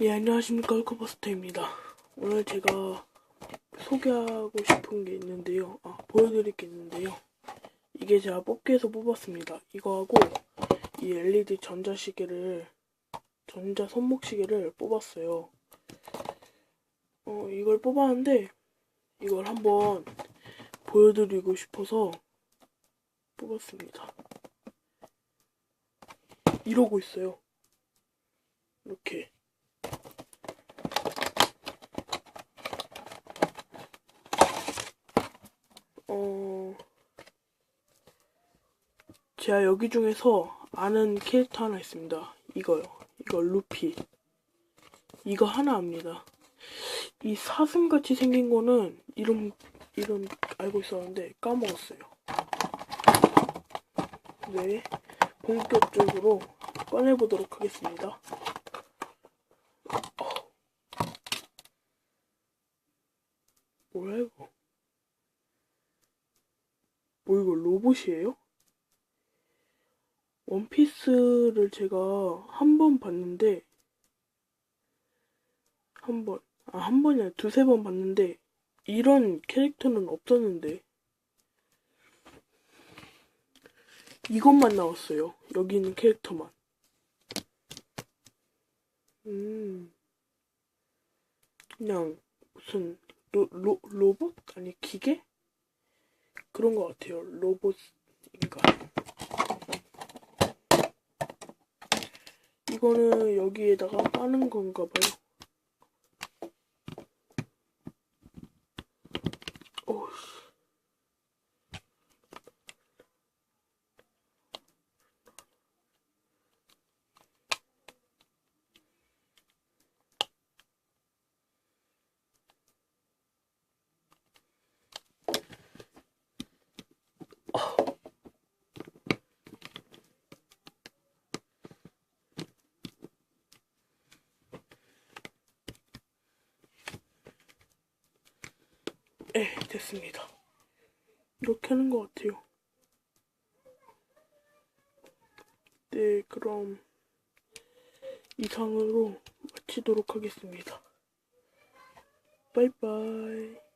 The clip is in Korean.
예, 안녕하십니까. 헐크버스터입니다. 오늘 제가 소개하고 싶은 게 있는데요. 아, 보여드릴 게 있는데요. 이게 제가 뽑기에서 뽑았습니다. 이거하고 이 LED 전자시계를, 전자 손목시계를 뽑았어요. 어, 이걸 뽑았는데, 이걸 한번 보여드리고 싶어서 뽑았습니다. 이러고 있어요. 이렇게. 어, 제가 여기 중에서 아는 캐릭터 하나 있습니다. 이거요. 이거 루피. 이거 하나 압니다. 이 사슴같이 생긴 거는 이름, 이름 알고 있었는데 까먹었어요. 네. 본격적으로 꺼내보도록 하겠습니다. 어. 뭐야, 이거? 뭐 이거 로봇이에요? 원피스를 제가 한 번 봤는데 한 번, 아, 한 번이 아니라 두세 번 봤는데 이런 캐릭터는 없었는데 이것만 나왔어요. 여기 있는 캐릭터만. 음, 그냥 무슨 로, 로, 로봇? 아니 기계? 그런 것 같아요. 로봇인가. 이거는 여기에다가 빠는 건가 봐요. 오씨. 네, 됐습니다. 이렇게 하는 것 같아요. 네, 그럼 이상으로 마치도록 하겠습니다. 바이바이.